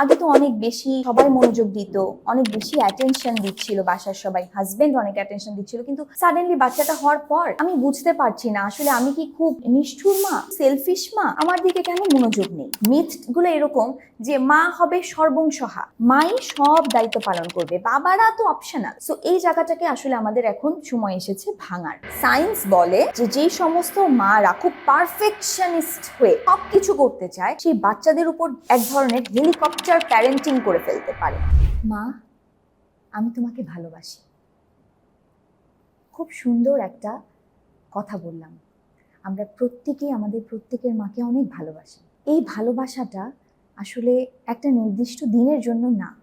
আগে তো অনেক বেশি সবাই মনোযোগ দিত, অনেক বেশি অ্যাটেনশন দিচ্ছিল বাসার সবাই। হাজবেন্ড অনেক অ্যাটেনশন দিচ্ছিল, কিন্তু সাডেনলি বাচ্চাটা হওয়ার পর আমি বুঝতে পারছি না, আসলে আমি কি খুব নিষ্ঠুর মা সেলফিশ মা? আমার দিকে কেন মনোযোগ নেই? মিথগুলো এরকম যে মা হবে সর্বংসহা। মাই সব দায়িত্ব পালন করবে। বাবারা তো অপশনাল সো এই জায়গাটাকে আসলে আমাদের এখন সময় এসেছে ভাঙার। সায়েন্স বলে যে যেই সমস্ত মারা খুব পারফেকশনিস্ট হয়ে সব কিছু করতে চায়, সেই বাচ্চাদের উপর এক ধরনের হেলিকপ্টার প্যারেন্টিং করে ফেলতে পারে। মা, আমি তোমাকে ভালোবাসি। খুব সুন্দর একটা কথা বললাম। আমরা প্রত্যেকেই আমাদের প্রত্যেকের মাকে অনেক ভালোবাসি। এই ভালোবাসাটা আসলে একটা নির্দিষ্ট দিনের জন্য না।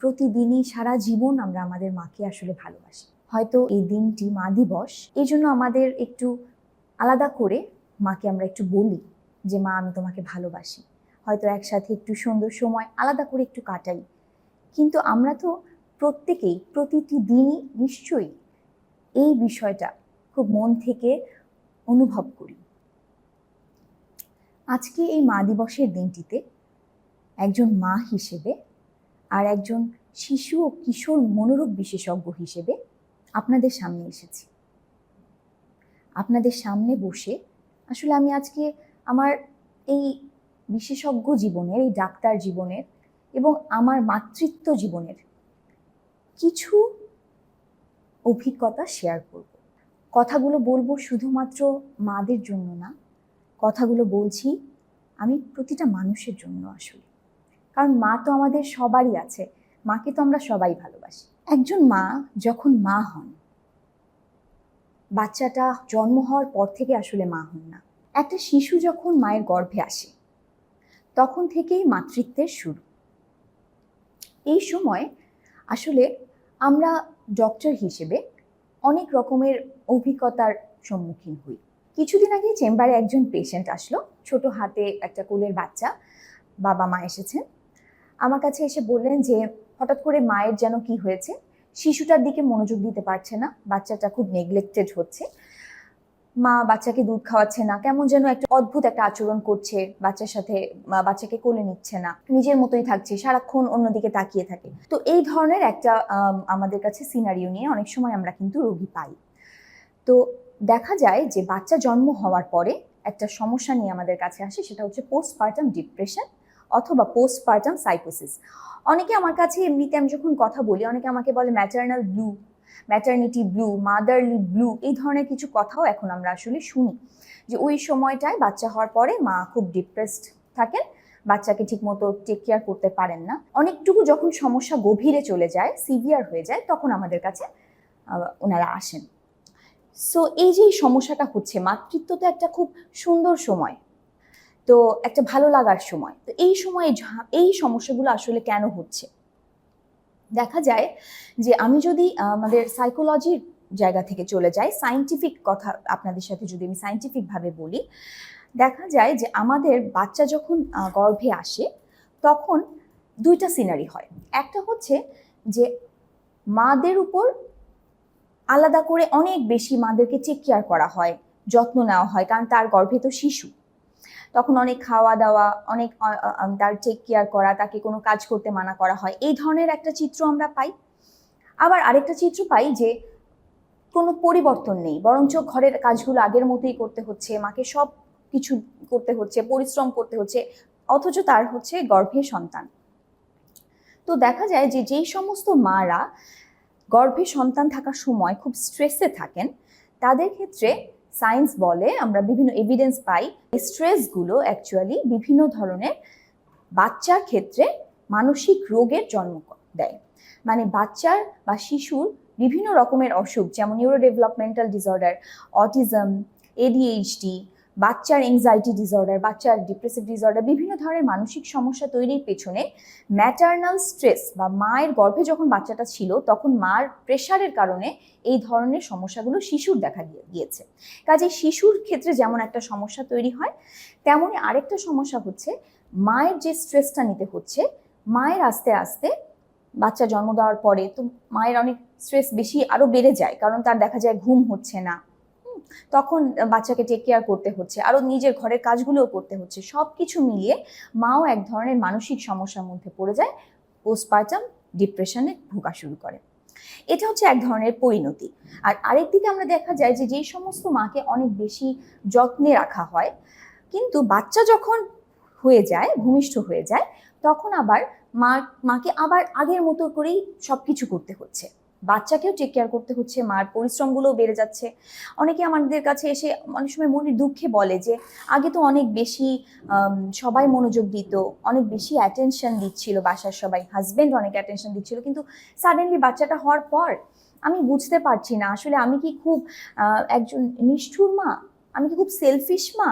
প্রতিদিনই সারা জীবন আমরা আমাদের মাকে আসলে ভালোবাসি। হয়তো এই দিনটি মা দিবস, এই জন্য আমাদের একটু আলাদা করে মাকে আমরা একটু বলি যে, মা, আমি তোমাকে ভালোবাসি। হয়তো একসাথে একটু সুন্দর সময়, আলাদা করে একটু কাটাই। কিন্তু আমরা তো প্রত্যেকেই, প্রতিটি দিনই নিশ্চয়ই এই বিষয়টা খুব মন থেকে অনুভব করি। আজকে এই মা দিবসের দিনটিতে একজন মা হিসেবে আর একজন শিশু ও কিশোর মনোরোগ বিশেষজ্ঞ হিসেবে আপনাদের সামনে এসেছি। আপনাদের সামনে বসে আসলে আমি আজকে আমার এই বিশেষজ্ঞ জীবনের, এই ডাক্তার জীবনের এবং আমার মাতৃত্ব জীবনের কিছু অভিজ্ঞতা শেয়ার করব। কথাগুলো বলব শুধুমাত্র মাদের জন্য না কথাগুলো বলছি, আমি প্রতিটা মানুষের জন্য আসলে। কারণ মা তো আমাদের সবারই আছে, মাকে তো আমরা সবাই ভালোবাসি। একজন মা যখন মা হন, বাচ্চাটা জন্ম হওয়ার পর থেকে আসলে মা হন না। একটা শিশু যখন মায়ের গর্ভে আসে, তখন থেকেই মাতৃত্বের শুরু। এই সময় আসলে আমরা ডক্টর হিসেবে অনেক রকমের অভিজ্ঞতার সম্মুখীন হই। কিছুদিন আগে চেম্বারে একজন পেশেন্ট আসলো। ছোট হাতে একটা কোলের বাচ্চা। বাবা মা এসেছেন। আমার কাছে এসে বললেন যে, হঠাৎ করে মায়ের যেন কি হয়েছে? শিশুটার দিকে মনোযোগ দিতে পারছে না। বাচ্চাটা খুব নেগলেক্টেড হচ্ছে। মা বাচ্চাকে দুধ খাওয়াচ্ছে না। কেমন যেন একটা অদ্ভুত একটা আচরণ করছে। বাচ্চার সাথে বাচ্চাকে কোলে নিচ্ছে না। নিজের মতোই থাকছে। সারাক্ষণ অন্যদিকে তাকিয়ে থাকে। তো এই ধরনের একটা আমাদের কাছে সিনারিও নিয়ে অনেক সময় আমরা কিন্তু রোগী পাই। তো দেখা যায় যে বাচ্চা জন্ম হওয়ার পরে একটা সমস্যা নিয়ে আমাদের কাছে আসে, সেটা হচ্ছে পোস্টপার্টাম ডিপ্রেশন অথবা পোস্টপার্টাম সাইকোসিস অনেকে আমার কাছে এমনিতে আমি যখন কথা বলি, অনেকে আমাকে বলে maternal blue maternity blue motherly blue এই ধরনের কিছু কথাও এখন আমরা আসলে শুনি। যে ওই সময়টায় বাচ্চা হওয়ার পরে মা খুব ডিপ্রেসড থাকেন, বাচ্চাকে ঠিকমতো টেক কেয়ার করতে পারেন না। অনেকটুকু যখন সমস্যা গভীরে চলে যায় সিভিয়ার হয়ে যায়, তখন আমাদের কাছে ওনারা আসেন। সো এই যে সমস্যাটা হচ্ছে মাতৃত্ব তো একটা খুব সুন্দর সময়, তো একটা ভালো লাগার সময়, তো এই সময়ে এই সমস্যাগুলো আসলে কেন হচ্ছে? দেখা যায় যে আমি যদি আমাদের সাইকোলজির জায়গা থেকে চলে যাই সাইন্টিফিক কথা আপনাদের সাথে যদি আমি সাইন্টিফিকভাবে বলি, দেখা যায় যে আমাদের বাচ্চা যখন গর্ভে আসে, তখন দুইটা সিনারি হয়। একটা হচ্ছে যে মাদের উপর আলাদা করে অনেক বেশি মাদেরকে চেক কেয়ার করা হয়, যত্ন নেওয়া হয়, কারণ তার গর্ভে তো শিশু। তখন অনেক খাওয়া দাওয়া, অনেক তার টেক কেয়ার করা, তাকে কোনো কাজ করতে মানা করা হয়। এই ধরনের একটা চিত্র আমরা পাই। আবার আরেকটা চিত্র পাই যে কোনো পরিবর্তন নেই, বরঞ্চ ঘরের কাজগুলো আগের মতোই করতে হচ্ছে, মাকে সব কিছু করতে হচ্ছে, পরিশ্রম করতে হচ্ছে, অথচ তার হচ্ছে গর্ভে সন্তান। তো দেখা যায় যে যেই সমস্ত মারা গর্ভে সন্তান থাকার সময় খুব স্ট্রেসে থাকেন, তাদের ক্ষেত্রে সায়েন্স বলে আমরা বিভিন্ন এভিডেন্স পাই স্ট্রেসগুলো অ্যাকচুয়ালি বিভিন্ন ধরনের বাচ্চার ক্ষেত্রে মানসিক রোগের জন্ম দেয়। মানে বাচ্চার বা শিশুর বিভিন্ন রকমের অসুখ, যেমন neuro developmental disorder autism ADHD বাচ্চার এংজাইটি ডিসঅর্ডার বাচ্চার ডিপ্রেসিভ ডিসঅর্ডার বিভিন্ন ধরনের মানসিক সমস্যা তৈরির পেছনে ম্যাটার্নাল স্ট্রেস বা মায়ের গর্ভে যখন বাচ্চাটা ছিল, তখন মার প্রেশারের কারণে এই ধরনের সমস্যাগুলো শিশুর দেখা গিয়ে- গিয়েছে। কাজে শিশুর ক্ষেত্রে যেমন একটা সমস্যা তৈরি হয়, তেমনই আরেকটা সমস্যা হচ্ছে মায়ের যে স্ট্রেসটা নিতে হচ্ছে, মায়ের আস্তে আস্তে বাচ্চা জন্ম দেওয়ার পরে তো মায়ের অনেক স্ট্রেস বেশি আরও বেড়ে যায়, কারণ তার দেখা যায় ঘুম হচ্ছে না। তখন বাচ্চাকে টেক কেয়ার করতে হচ্ছে আরও নিজের ঘরের কাজগুলোও করতে হচ্ছে। সব কিছু মিলিয়ে মাও এক ধরনের মানসিক সমস্যার মধ্যে পড়ে যায় পোস্টপার্টাম ডিপ্রেশনে ভোগা শুরু করে। এটা হচ্ছে এক ধরনের পরিণতি। আর আরেক দিকে আমরা দেখা যায় যে যেই সমস্ত মাকে অনেক বেশি যত্নে রাখা হয়, কিন্তু বাচ্চা যখন হয়ে যায়, ভূমিষ্ঠ হয়ে যায়, তখন আবার মা, মাকে আবার আগের মতো করেই সব কিছু করতে হচ্ছে। বাচ্চাকেও টেক কেয়ার করতে হচ্ছে, মার পরিশ্রমগুলোও বেড়ে যাচ্ছে। অনেকে আমাদের কাছে এসে অনেক সময় মনের দুঃখে বলে যে, আগে তো অনেক বেশি সবাই মনোযোগ দিত, অনেক বেশি অ্যাটেনশন দিচ্ছিল বাসার সবাই হাজবেন্ড অনেক অ্যাটেনশন দিচ্ছিল, কিন্তু সাডেনলি বাচ্চাটা হওয়ার পর আমি বুঝতে পারছি না, আসলে আমি কি খুব একজন নিষ্ঠুর মা? আমি কি খুব সেলফিশ মা?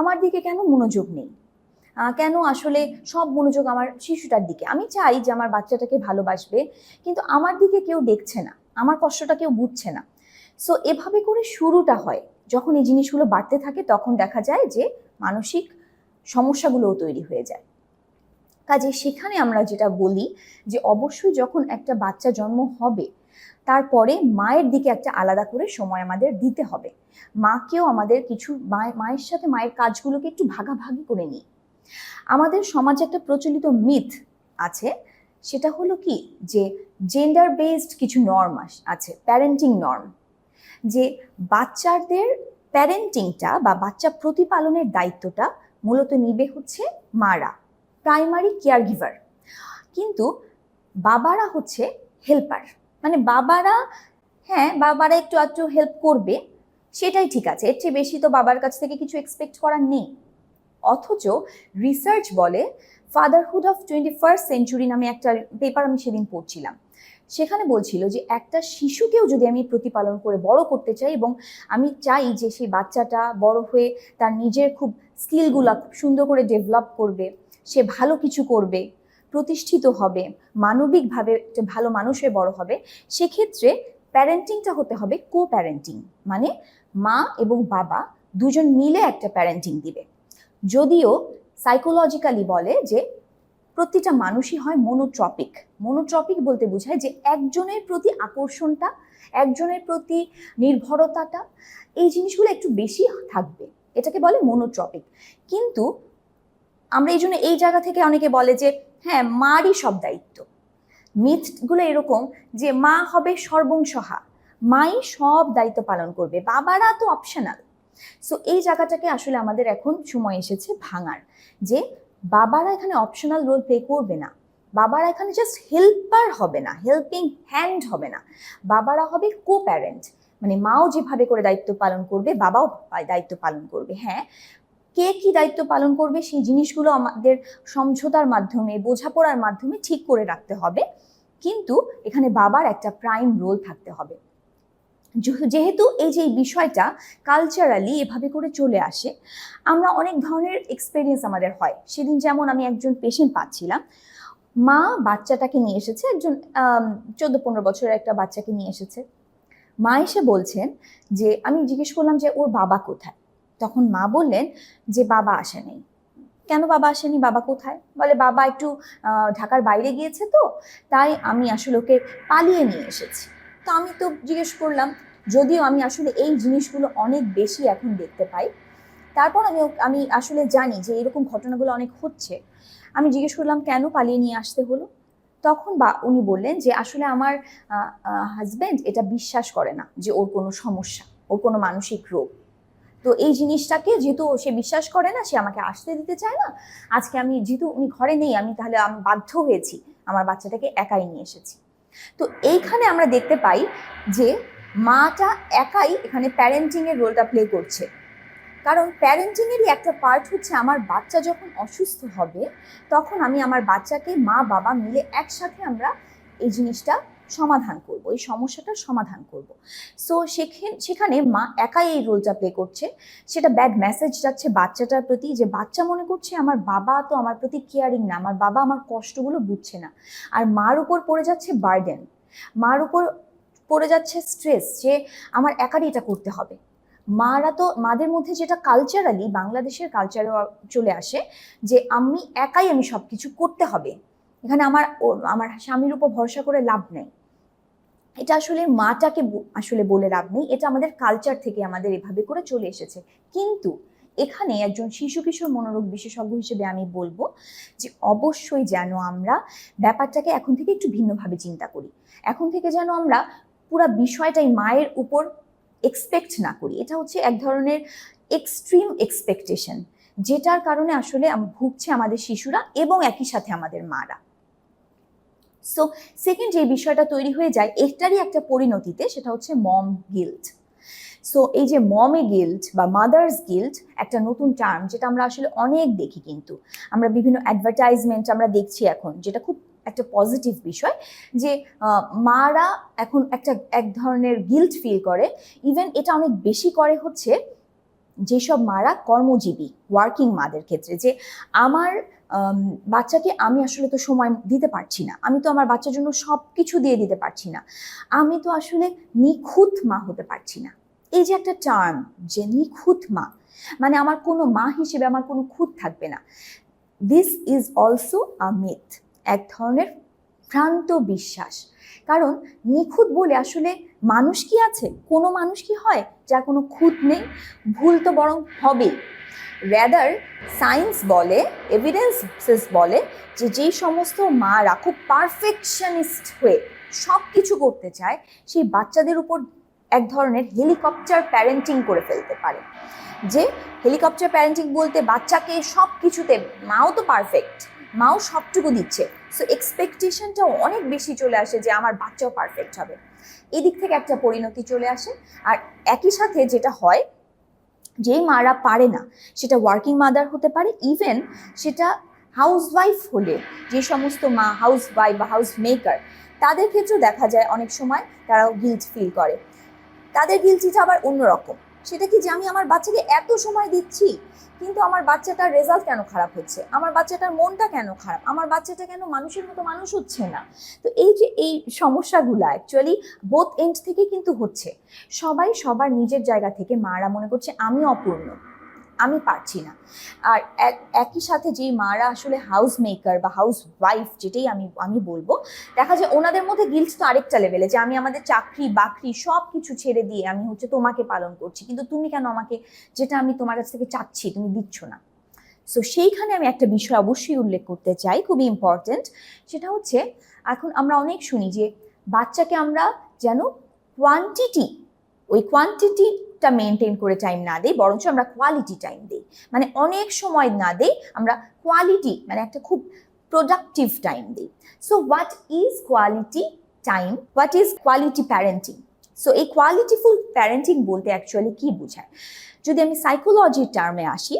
আমার দিকে কেন মনোযোগ নেই? কেন আসলে সব মনোযোগ আমার শিশুটার দিকে? আমি চাই যে আমার বাচ্চাটাকে ভালোবাসবে, কিন্তু আমার দিকে কেউ দেখছে না, আমার কষ্টটা কেউ বুঝছে না। সো এভাবে করে শুরুটা হয়। যখন এই জিনিসগুলো বাড়তে থাকে, তখন দেখা যায় যে মানসিক সমস্যাগুলোও তৈরি হয়ে যায়। কাজে সেখানে আমরা যেটা বলি যে, অবশ্যই যখন একটা বাচ্চা জন্ম হবে, তারপরে মায়ের দিকে একটা আলাদা করে সময় আমাদের দিতে হবে। মাকেও আমাদের কিছু মায়ের সাথে মায়ের কাজগুলোকে একটু ভাগাভাগি করে নিই। আমাদের সমাজে একটা প্রচলিত মিথ আছে, সেটা হলো কি? যে জেন্ডার বেসড কিছু নর্ম আছে প্যারেন্টিং নর্ম যে বাচ্চাদের প্যারেন্টিংটা বা বাচ্চা প্রতিপালনের দায়িত্বটা মূলত নিবে হচ্ছে মারা প্রাইমারি কেয়ার গিভার কিন্তু বাবারা হচ্ছে হেল্পার মানে বাবারা হ্যাঁ বাবারা একটু একটু হেল্প করবে, সেটাই ঠিক আছে, এর চেয়ে বেশি তো বাবার কাছ থেকে কিছু এক্সপেক্ট করার নেই। অথচ রিসার্চ বলে fatherhood of twenty first century নামে একটা পেপার আমি সেদিন পড়ছিলাম। সেখানে বলছিল যে একটা শিশুকেও যদি আমি প্রতিপালন করে বড় করতে চাই এবং আমি চাই যে সেই বাচ্চাটা বড় হয়ে তার নিজের খুব স্কিলগুলো সুন্দর করে ডেভেলপ করবে, সে ভালো কিছু করবে, প্রতিষ্ঠিত হবে, মানবিকভাবে একটা ভালো মানুষ হয়ে বড় হবে, সেক্ষেত্রে প্যারেন্টিংটা হতে হবে কো প্যারেন্টিং মানে মা এবং বাবা দুজন মিলে একটা প্যারেন্টিং দিবে। যদিও সাইকোলজিক্যালি বলে যে প্রতিটা মানুষই হয় মনোট্রপিক মনোট্রপিক বলতে বোঝায় যে একজনের প্রতি আকর্ষণটা, একজনের প্রতি নির্ভরতাটা, এই জিনিসগুলো একটু বেশি থাকবে। এটাকে বলে মনোট্রপিক কিন্তু আমরা এই জন্য এই জায়গা থেকে অনেকে বলে যে হ্যাঁ মারই সব দায়িত্ব। মিথগুলো এরকম যে মা হবে সর্বংসহা মাই সব দায়িত্ব পালন করবে। বাবারা তো অপশনাল সো এই জায়গাটাকে আসলে আমাদের এখন সময় এসেছে ভাঙার। যে বাবারা এখানে অপশনাল রোল প্লে করবে না। বাবারা এখানে জাস্ট হেল্পার হবে না হেল্পিং হ্যান্ড হবে না। বাবারা হবে কো প্যারেন্ট মানে মাও যেভাবে করে দায়িত্ব পালন করবে, বাবাও দায়িত্ব পালন করবে। হ্যাঁ কে কি দায়িত্ব পালন করবে সেই জিনিসগুলো আমাদের সমঝোতার মাধ্যমে, বোঝাপড়ার মাধ্যমে ঠিক করে রাখতে হবে। কিন্তু এখানে বাবার একটা প্রাইম রোল থাকতে হবে। যেহেতু এই যে বিষয়টা কালচারালি এভাবে করে চলে আসে, আমরা অনেক ধরনের এক্সপিরিয়েন্স আমাদের হয়। সেদিন যেমন আমি একজন পেশেন্ট পাচ্ছিলাম, মা বাচ্চাটাকে নিয়ে এসেছে, একজন চোদ্দ পনেরো বছরের একটা বাচ্চাকে নিয়ে এসেছে। মা এসে বলছেন যে, আমি জিজ্ঞেস করলাম যে, ওর বাবা কোথায়? তখন মা বললেন যে, বাবা আসে নেই। কেন বাবা আসেনি? বাবা কোথায়? বলে, বাবা একটু ঢাকার বাইরে গিয়েছে তো, তাই আমি আসলে ওকে পালিয়ে নিয়ে এসেছি। তো আমি তো জিজ্ঞেস করলাম, যদিও আমি আসলে এই জিনিসগুলো অনেক বেশি এখন দেখতে পাই। তারপর আমি আমি আসলে জানি যে এরকম ঘটনাগুলো অনেক হচ্ছে। আমি জিজ্ঞেস করলাম, কেন পালিয়ে নিয়ে আসতে হলো? তখন বা, উনি বললেন যে, আসলে আমার হাজব্যান্ড এটা বিশ্বাস করে না যে ওর কোনো সমস্যা, ওর কোনো মানসিক রোগ। তো এই জিনিসটাকে যেহেতু সে বিশ্বাস করে না, সে আমাকে আসতে দিতে চায় না, আজকে আমি, যেহেতু উনি ঘরে নেই, আমি তাহলে আমি বাধ্য হয়েছি, আমার বাচ্চাটাকে একাই নিয়ে এসেছি। তো এইখানে আমরা দেখতে পাই যে মাটা একাই এখানে প্যারেন্টিংয়ের রোলটা প্লে করছে। কারণ প্যারেন্টিংয়েরই একটা পার্ট হচ্ছে আমার বাচ্চা যখন অসুস্থ হবে, তখন আমি আমার বাচ্চাকে মা বাবা মিলে একসাথে আমরা এই জিনিসটা সমাধান করব, এই সমস্যাটার সমাধান করব। সো সেখানে মা একাই এই রোলটা প্লে করছে। সেটা ব্যাড মেসেজ যাচ্ছে বাচ্চাটার প্রতি যে, বাচ্চা মনে করছে আমার বাবা তো আমার প্রতি কেয়ারিং না, আমার বাবা আমার কষ্টগুলো বুঝছে না। আর মার উপর পড়ে যাচ্ছে বার্ডেন মার উপর পড়ে যাচ্ছে স্ট্রেস যে, আমার একারই এটা করতে হবে। মারা তো, মাদের মধ্যে যেটা কালচারালি বাংলাদেশের কালচারে চলে আসে যে, আমি একাই আমি সব কিছু করতে হবে। এখানে আমার আমার স্বামীর উপর ভরসা করে লাভ নেই। এটা আসলে মাটাকে আসলে বলে লাভ নেই। এটা আমাদের কালচার থেকে আমাদের এভাবে করে চলে এসেছে। কিন্তু এখানে একজন শিশু কিশোর মনোরোগ বিশেষজ্ঞ হিসেবে আমি বলব যে, অবশ্যই যেন আমরা ব্যাপারটাকে এখন থেকে একটু ভিন্নভাবে চিন্তা করি। এখন থেকে যেন আমরা পুরো বিষয়টাই মায়ের উপর এক্সপেক্ট না করি। এটা হচ্ছে এক ধরনের এক্সট্রিম এক্সপেকটেশন যেটার কারণে আসলে ভুগছে আমাদের শিশুরা এবং একই সাথে আমাদের মারা। সো সেকেন্ড যে বিষয়টা তৈরি হয়ে যায়, এটারই একটা পরিণতিতে সেটা হচ্ছে মম গিল্ট সো এই যে মমে গিল্ট বা মাদার্স গিল্ট একটা নতুন টার্ম যেটা আমরা আসলে অনেক দেখি কিন্তু। আমরা বিভিন্ন অ্যাডভার্টাইজমেন্ট আমরা দেখছি এখন, যেটা খুব একটা পজিটিভ বিষয় যে মারা এখন একটা এক ধরনের গিল্ট ফিল করে। ইভেন এটা অনেক বেশি করে হচ্ছে যেসব মারা কর্মজীবী ওয়ার্কিং মাদের ক্ষেত্রে যে আমার বাচ্চাকে আমি আসলে তো সময় দিতে পারছি না, আমি তো আমার বাচ্চার জন্য সব কিছু দিয়ে দিতে পারছি না, আমি তো আসলে নিখুঁত মা হতে পারছি না। এই যে একটা টার্ম যে নিখুঁত মা মানে আমার কোনো মা হিসেবে আমার কোনো খুঁত থাকবে না। This is also a myth এক ধরনের ভ্রান্ত বিশ্বাস। কারণ নিখুঁত বলে আসলে মানুষ কি আছে? কোনো মানুষ কি হয় যার কোনো খুঁত নেই? ভুল তো বরং হবেই। র্যাদার সায়েন্স বলে এভিডেন্সেস বলে যে যেই সমস্ত মারা খুব পারফেকশনিস্ট হয়ে সব কিছু করতে চায়, সেই বাচ্চাদের উপর এক ধরনের হেলিকপ্টার প্যারেন্টিং করে ফেলতে পারে। যে হেলিকপ্টার প্যারেন্টিং বলতে বাচ্চাকে সব কিছুতে মাও তো পারফেক্ট মাও সবটুকু দিচ্ছে। সো এক্সপেকটেশনটাও অনেক বেশি চলে আসে যে আমার বাচ্চাও পারফেক্ট হবে। এদিক থেকে একটা পরিণতি চলে আসে। আর একই সাথে যেটা হয়, যেই মারা পারে না, সেটা ওয়ার্কিং মাদার হতে পারে ইভেন সেটা হাউসওয়াইফ হলে, যে সমস্ত মা হাউস ওয়াইফ বা হাউস মেকার তাদের ক্ষেত্রেও দেখা যায় অনেক সময় তারাও গিল্ট ফিল করে। তাদের গিল্টিটা আবার অন্যরকম। সেটা কি যে আমি আমার বাচ্চাকে এত সময় দিচ্ছি? কিন্তু আমার বাচ্চাটার রেজাল্ট কেন খারাপ হচ্ছে? আমার বাচ্চাটার মনটা কেন খারাপ? আমার বাচ্চাটা কেন মানুষের মতো মানুষ হচ্ছে না? তো এই যে এই সমস্যাগুলো অ্যাকচুয়ালি বোথ এন্ড থেকে কিন্তু হচ্ছে। সবাই সবার নিজের জায়গা থেকে মারা মনে করছে, আমি অপূর্ণ। আমি পারছি না। আর এক- একই সাথে যেই মারা আসলে হাউস মেকার বা হাউস ওয়াইফ যেটাই আমি আমি বলব, দেখা যায় ওনাদের মধ্যে গিল্ট তো আরেকটা লেভেলে যে আমি আমাদের চাকরি, বাকরি সব কিছু ছেড়ে দিয়ে আমি হচ্ছে তোমাকে পালন করছি। কিন্তু তুমি কেন আমাকে যেটা আমি তোমার কাছ থেকে চাচ্ছি, তুমি দিচ্ছ না? সো সেইখানে আমি একটা বিষয় অবশ্যই উল্লেখ করতে চাই, খুবই ইম্পর্ট্যান্ট সেটা হচ্ছে এখন আমরা অনেক শুনি যে বাচ্চাকে আমরা যেন কোয়ান্টিটি ওই কোয়ান্টিটিটা মেনটেন করে টাইম না দিই, বরঞ্চ আমরা কোয়ালিটি টাইম দিই। মানে অনেক সময় না দিই, আমরা কোয়ালিটি মানে একটা খুব প্রোডাক্টিভ টাইম দিই। So what is quality time what is quality parenting so এই কোয়ালিটিফুল প্যারেন্টিং বলতে অ্যাকচুয়ালি কি বোঝায়? যদি আমি সাইকোলজির টার্মে আসি,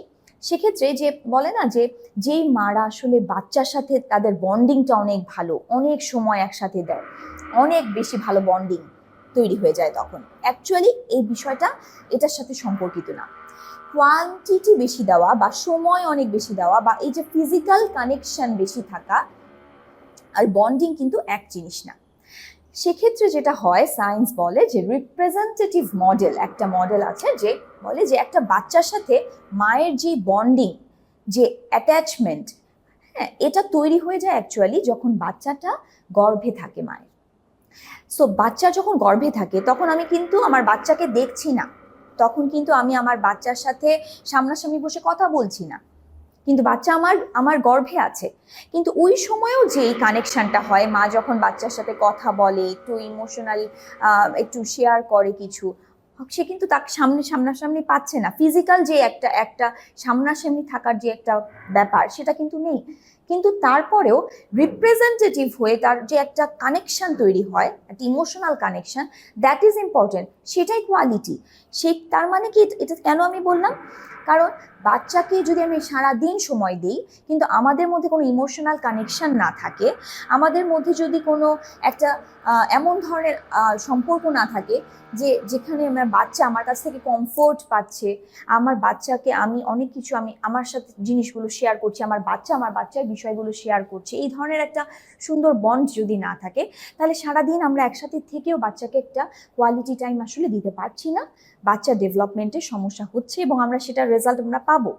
সেক্ষেত্রে যে বলে না যে, যেই মারা আসলে বাচ্চার সাথে তাদের বন্ডিংটা অনেক ভালো, অনেক সময় একসাথে দেয়, অনেক বেশি ভালো বন্ডিং তৈরি হয়ে যায় তখন। অ্যাকচুয়ালি এই বিষয়টা এটার সাথে সম্পর্কিত না। কোয়ান্টিটি বেশি দেওয়া বা সময় অনেক বেশি দেওয়া বা এই যে ফিজিক্যাল কানেকশন বেশি থাকা আর বন্ডিং কিন্তু এক জিনিস না। সেক্ষেত্রে যেটা হয় সায়েন্স বলে যে রিপ্রেজেন্টেটিভ মডেল একটা মডেল আছে যে বলে যে একটা বাচ্চার সাথে মায়ের যে বন্ডিং যে অ্যাটাচমেন্ট হ্যাঁ এটা তৈরি হয়ে যায় অ্যাকচুয়ালি যখন বাচ্চাটা গর্ভে থাকে মায়ের। সো বাচ্চা যখন গর্ভে থাকে, তখন আমি কিন্তু আমার বাচ্চাকে দেখছি না। তখন কিন্তু আমি আমার বাচ্চার সাথে সামনাসামনি বসে কথা বলছি না। কিন্তু বাচ্চা আমার আমার গর্ভে আছে। কিন্তু ওই সময়েও যে এই কানেকশানটা হয়, মা যখন বাচ্চার সাথে কথা বলে, একটু ইমোশনাল একটু শেয়ার করে কিছু সে কিন্তু তাকে সামনে সামনাসামনি পাচ্ছে না। ফিজিক্যাল যে একটা একটা সামনাসামনি থাকার যে একটা ব্যাপার, সেটা কিন্তু নেই। কিন্তু তারপরেও রিপ্রেজেন্টেটিভ হয়ে তার যে একটা কানেকশন তৈরি হয়, একটা emotional connection that is important সেটাই কোয়ালিটি সে, তার মানে কি, এটা- কেন আমি বললাম? কারণ বাচ্চাকে যদি আমি সারা দিন সময় দিই, কিন্তু আমাদের মধ্যে কোনো ইমোশনাল কানেকশন না থাকে, আমাদের মধ্যে যদি কোনো একটা এমন ধরনের সম্পর্ক না থাকে যে যেখানে আমার বাচ্চা আমার কাছ থেকে কমফোর্ট পাচ্ছে, আমার বাচ্চাকে আমি অনেক কিছু আমি আমার সাথে জিনিসগুলো শেয়ার করছি, আমার বাচ্চা আমার বাচ্চার বিষয়গুলো শেয়ার করছে, এই ধরনের একটা সুন্দর বন্ড যদি না থাকে, তাহলে সারাদিন আমরা একসাথে থেকেও বাচ্চাকে একটা কোয়ালিটি টাইম আসলে দিতে পারছি না। বাচ্চা ডেভেলপমেন্টের সমস্যা হচ্ছে এবং আমরা সেটার রেজাল্ট আমরা পাবো।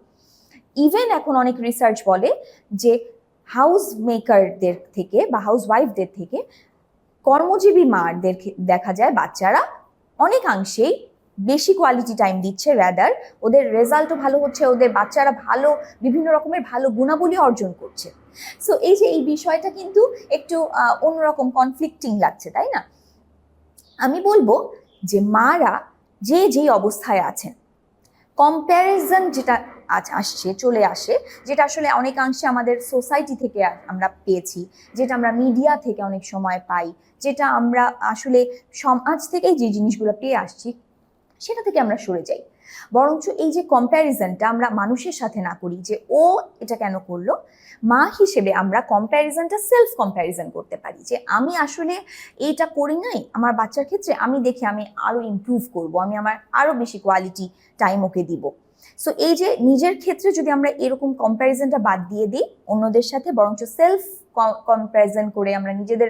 ইভেন এখন অনেক রিসার্চ বলে যে হাউস মেকারদের থেকে বা হাউস ওয়াইফদের থেকে কর্মজীবী ক্ষে- দেখা যায় বাচ্চারা অনেকাংশেই বেশি কোয়ালিটি টাইম দিচ্ছে র্যাদার ওদের রেজাল্টও ভালো হচ্ছে, ওদের বাচ্চারা ভালো, বিভিন্ন রকমের ভালো গুণাবলী অর্জন করছে। সো এই যে এই বিষয়টা কিন্তু একটু অন্যরকম কনফ্লিক্টিং লাগছে, তাই না? আমি বলব যে মারা যে যেই অবস্থায় আছেন কম্প্যারিজন যেটা আজ আসছে, চলে আসে, যেটা আসলে অনেকাংশে আমাদের সোসাইটি থেকে আমরা পেয়েছি, যেটা আমরা মিডিয়া থেকে অনেক সময় পাই, যেটা আমরা আসলে সমাজ থেকেই যে জিনিসগুলো পেয়ে আসছি, সেটা থেকে আমরা সরে যাই। বরঞ্চ এই যে কম্প্যারিজনটা আমরা মানুষের সাথে না করি যে ও এটা কেন করল, মা হিসেবে আমরা কম্প্যারিজনটা সেলফ কম্প্যারিজন করতে পারি যে আমি আসলে এইটা করি নাই, আমার বাচ্চার ক্ষেত্রে আমি দেখি আমি আরও ইমপ্রুভ করব, আমি আমার আরও বেশি কোয়ালিটি টাইম ওকে দিব। সো এই যে নিজের ক্ষেত্রে যদি আমরা এরকম কম্প্যারিজনটা বাদ দিয়ে দিই অন্যদের সাথে, বরঞ্চ সেলফ কম্প্যারিজন করে আমরা নিজেদের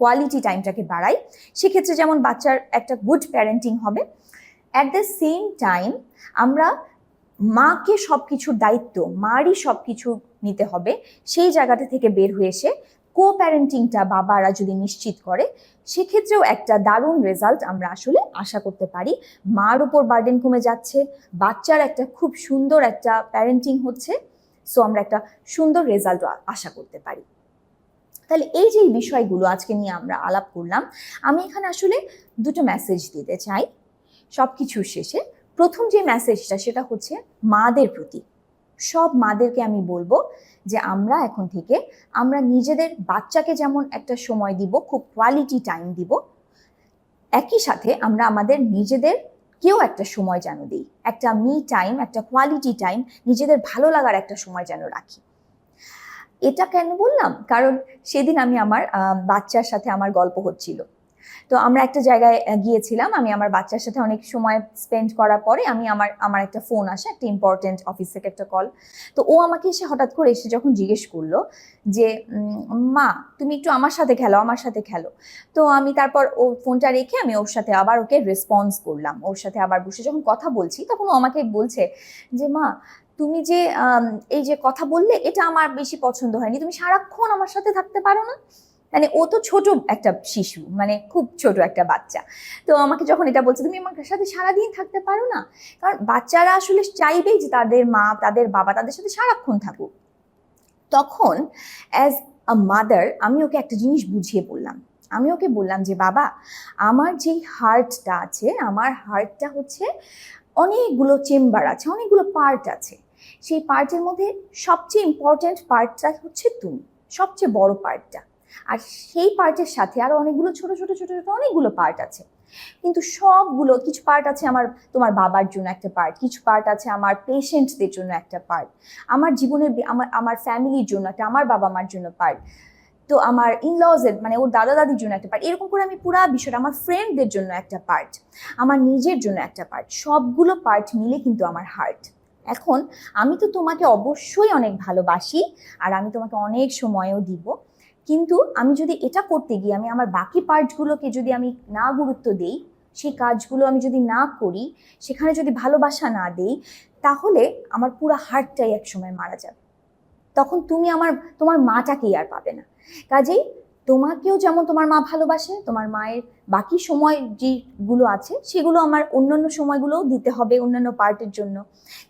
কোয়ালিটি টাইমটাকে বাড়াই, সেক্ষেত্রে যেমন বাচ্চার একটা গুড প্যারেন্টিং হবে অ্যাট দ্য সেম টাইম আমরা মাকে সব কিছুর দায়িত্ব, মারই সব কিছু নিতে হবে। সেই জায়গাটা থেকে বের হয়ে এসে কো প্যারেন্টিংটা বাবারা যদি নিশ্চিত করে, সেক্ষেত্রেও একটা দারুণ রেজাল্ট আমরা আসলে আশা করতে পারি। মার উপর বার্ডেন কমে যাচ্ছে, বাচ্চার একটা খুব সুন্দর একটা প্যারেন্টিং হচ্ছে সো আমরা একটা সুন্দর রেজাল্ট আশা করতে পারি। তাহলে এই যে বিষয়গুলো আজকে নিয়ে আমরা আলাপ করলাম, আমি এখানে আসলে দুটো মেসেজ দিতে চাই। সব কিছুর শেষে প্রথম যে মেসেজটা সেটা হচ্ছে মাদের প্রতি। সব মাদেরকে আমি বলব যে আমরা এখন থেকে আমরা নিজেদের বাচ্চাকে যেমন একটা সময় দিব, খুব কোয়ালিটি টাইম দিব, একই সাথে আমরা আমাদের নিজেদের কেউ একটা সময় যেন দিই। একটা মি টাইম একটা কোয়ালিটি টাইম নিজেদের ভালো লাগার একটা সময় যেন রাখি। এটা কেন বললাম? কারণ সেদিন আমি আমার বাচ্চার সাথে আমার গল্প হচ্ছিল। তো আমরা একটা জায়গায় গিয়েছিলাম। আমি আমার বাচ্চার সাথে অনেক সময় স্পেন্ড করার পরে আমি আমার আমার একটা ফোন আসে, একটা ইম্পর্টেন্ট অফিস থেকে একটা কল তো ও আমাকে এসে হঠাৎ করে এসে যখন জিজ্ঞেস করল যে মা, তুমি একটু আমার সাথে খেলো, আমার সাথে খেলো। তো আমি তারপর ও ফোনটা রেখে আমি ওর সাথে আবার ওকে রেসপন্স করলাম। ওর সাথে আবার বসে যখন কথা বলছি, তখন ও আমাকে বলছে যে, মা, তুমি যে এই যে কথা বললে, এটা আমার বেশি পছন্দ হয়নি। তুমি সারাক্ষণ আমার সাথে থাকতে পারো না? মানে ও তো ছোট একটা শিশু মানে খুব ছোট একটা বাচ্চা। তো আমাকে যখন এটা বলছে, তুমি আমার সাথে সারাদিন থাকতে পারো না? কারণ বাচ্চারা আসলে চাইবেই যে তাদের মা, তাদের বাবা তাদের সাথে সারাক্ষণ থাকুক। তখন অ্যাজ আ মাদার আমি ওকে একটা জিনিস বুঝিয়ে বললাম। আমি ওকে বললাম যে, বাবা, আমার যেই হার্টটা আছে, আমার হার্টটা হচ্ছে অনেকগুলো চেম্বার আছে, অনেকগুলো পার্ট আছে। সেই পার্টের মধ্যে সবচেয়ে ইম্পর্ট্যান্ট পার্টটা হচ্ছে তুমি, সবচেয়ে বড় পার্টটা আর সেই পার্টের সাথে আরও অনেকগুলো ছোট ছোট ছোট ছোট অনেকগুলো পার্ট আছে। কিন্তু সবগুলো কিছু পার্ট আছে আমার, তোমার বাবার জন্য একটা পার্ট কিছু পার্ট আছে আমার পেশেন্টদের জন্য একটা পার্ট আমার জীবনের আমার আমার ফ্যামিলির জন্য একটা, আমার বাবা মার জন্য পার্ট তো আমার ইনলজের মানে ওর দাদা দাদির জন্য একটা পার্ট এরকম করে আমি পুরা বিষয়টা, আমার ফ্রেন্ডদের জন্য একটা পার্ট আমার নিজের জন্য একটা পার্ট সবগুলো পার্ট মিলে কিন্তু আমার হার্ট এখন আমি তো তোমাকে অবশ্যই অনেক ভালোবাসি, আর আমি তোমাকে অনেক সময়ও দিব। কিন্তু আমি যদি এটা করতে গিয়ে আমি আমার বাকি পার্টগুলোকে যদি আমি না গুরুত্ব দেই, সেই কাজগুলো আমি যদি না করি, সেখানে যদি ভালোবাসা না দেই, তাহলে আমার পুরো হার্টটাই এক সময় মারা যাবে। তখন তুমি আমার, তোমার মাটাকেই আর পাবে না। কাজেই তোমাকেও যেমন তোমার মা ভালোবাসে, তোমার মায়ের বাকি সময় যেগুলো আছে, সেগুলো আমার অন্যান্য সময়গুলোও দিতে হবে অন্যান্য পার্টের জন্য।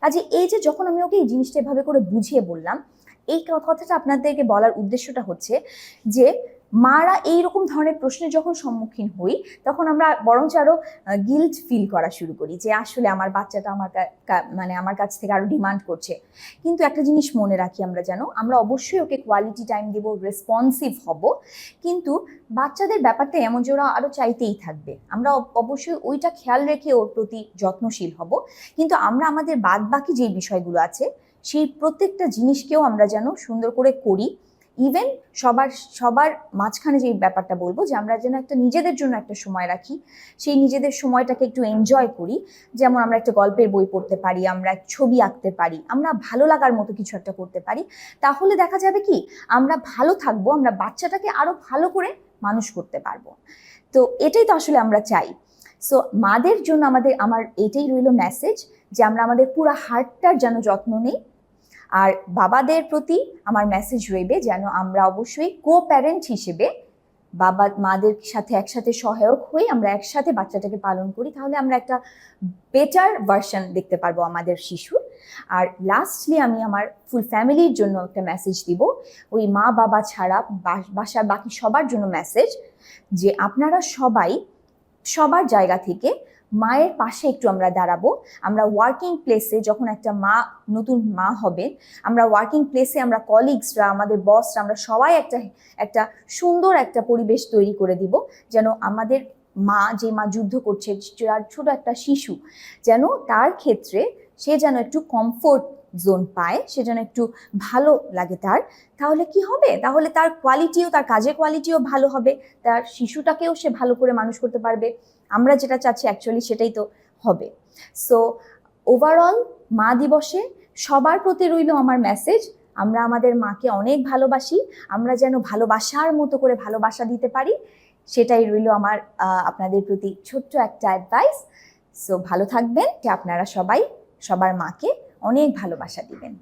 কাজে এই যে যখন আমি ওকে এই জিনিসটা এভাবে করে বুঝিয়ে বললাম এই কথাটা আপনাদেরকে বলার উদ্দেশ্যটা হচ্ছে যে মারা এই রকম ধরনের প্রশ্নের যখন সম্মুখীন হই, তখন আমরা বরঞ্চ আরও গিল্ট ফিল করা শুরু করি যে আসলে আমার বাচ্চাটা আমার মানে আমার কাছ থেকে আরও ডিমান্ড করছে। কিন্তু একটা জিনিস মনে রাখি আমরা যেন, আমরা অবশ্যই ওকে কোয়ালিটি টাইম দেব রেসপন্সিভ হব, কিন্তু বাচ্চাদের ব্যাপারটা এমন যে ওরা আরও চাইতেই থাকবে। আমরা অবশ্যই ওইটা খেয়াল রেখে ওর প্রতি যত্নশীল হব। কিন্তু আমরা আমাদের বাদ বাকি যে বিষয়গুলো আছে সেই প্রত্যেকটা জিনিসকেও আমরা যেন সুন্দর করে করি। ইভেন সবার সবার মাঝখানে যে ব্যাপারটা বলব যে আমরা যেন একটা নিজেদের জন্য একটা সময় রাখি, সেই নিজেদের সময়টাকে একটু এনজয় করি। যেমন আমরা একটা গল্পের বই পড়তে পারি, আমরা ছবি আঁকতে পারি, আমরা ভালো লাগার মতো কিছু একটা করতে পারি। তাহলে দেখা যাবে কি, আমরা ভালো থাকব, আমরা বাচ্চাটাকে আরও ভালো করে মানুষ করতে পারব। তো এটাই তো আসলে আমরা চাই। সো মাদের জন্য আমাদের, আমার এটাই রইল মেসেজ যে আমরা আমাদের পুরো হার্টটার যেন যত্ন নিই আর বাবাদের প্রতি আমার মেসেজ রইবে যেন আমরা অবশ্যই কো প্যারেন্ট হিসেবে বাবা, মাদের সাথে একসাথে সহায়ক হয়ে আমরা একসাথে বাচ্চাটাকে পালন করি, তাহলে আমরা একটা বেটার ভার্সন দেখতে পারব আমাদের শিশুর আর লাস্টলি আমি আমার ফুল ফ্যামিলির জন্য একটা মেসেজ দিব। ওই মা, বাবা ছাড়া বাসার বাকি সবার জন্য মেসেজ যে আপনারা সবাই সবার জায়গা থেকে মায়ের পাশে একটু আমরা দাঁড়াবো। আমরা ওয়ার্কিং প্লেসে যখন একটা মা, নতুন মা হবে, আমরা ওয়ার্কিং প্লেসে আমরা কলিগসরা আমাদের বসরা আমরা সবাই একটা একটা সুন্দর একটা পরিবেশ তৈরি করে দিব, যেন আমাদের মা, যে মা যুদ্ধ করছে, যার ছোট একটা শিশু, যেন তার ক্ষেত্রে সে যেন একটু কমফোর্ট জোন পায়, সে যেন একটু ভালো লাগে তার। তাহলে কি হবে? তাহলে তার কোয়ালিটিও তার কাজের কোয়ালিটিও ভালো হবে, তার শিশুটাকেও সে ভালো করে মানুষ করতে পারবে। আমরা যেটা চাচ্ছি অ্যাকচুয়ালি সেটাই তো হবে। সো ওভারঅল মা দিবসে সবার প্রতি রইল আমার মেসেজ আমরা আমাদের মাকে অনেক ভালোবাসি, আমরা যেন ভালোবাসার মতো করে ভালোবাসা দিতে পারি, সেটাই রইল আমার আপনাদের প্রতি ছোট্ট একটা অ্যাডভাইস সো ভালো থাকবেন যে আপনারা সবাই সবার মাকে অনেক ভালোবাসা দিবেন।